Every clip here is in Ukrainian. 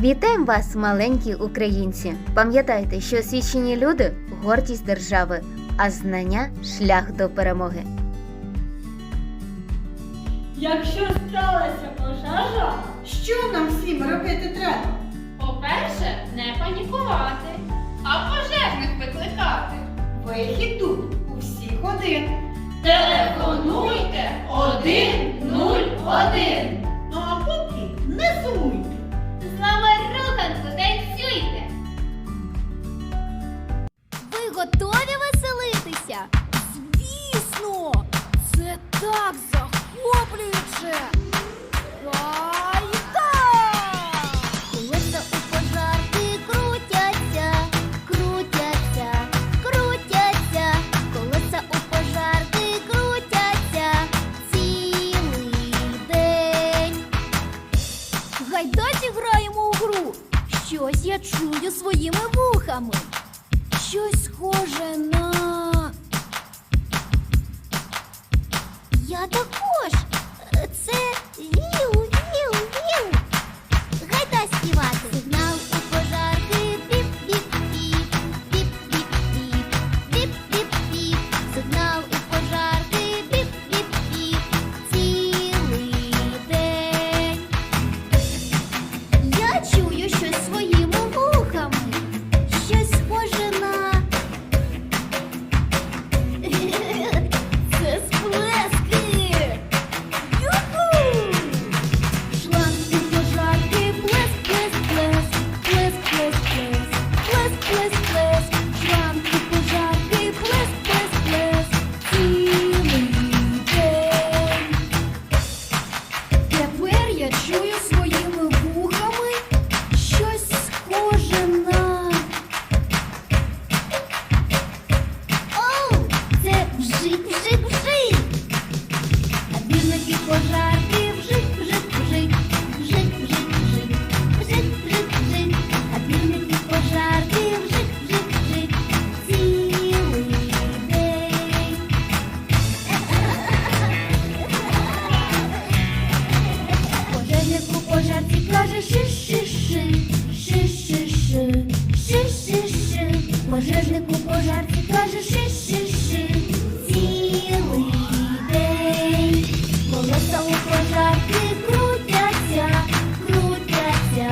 Вітаємо вас, маленькі українці! Пам'ятайте, що освічені люди гордість держави, а знання шлях до перемоги. Якщо сталася пожежа, Що нам всім робити треба? По-перше, не панікувати, а пожежних викликати. Вихід тут у всіх один. Телефонуйте 101. Готові веселитися? Звісно! Це так захоплююче! Колеса у пожарки крутяться, крутяться, крутяться, колеса у пожарки крутяться цілий день. Гайда зіграємо у гру. Щось я чую своїми вухами. Щось схоже на. Ши-ши-ши. Пожежник у пожарці каже ши-ши-ши, цілий день. Колеса у пожарки крутяться, крутяться,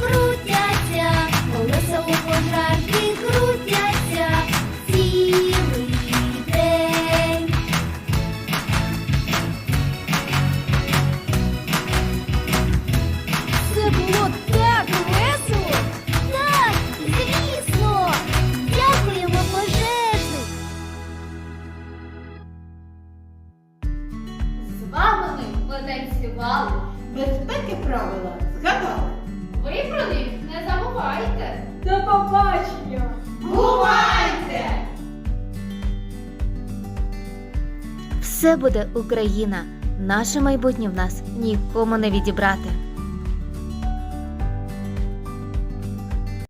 крутяться. Колеса у пожарки крутяться, цілий день. Це було Безпеки правила згадали. Ви про них не забувайте. до побачення! Бувайте! Все буде Україна. Наше майбутнє в нас нікому не відібрати.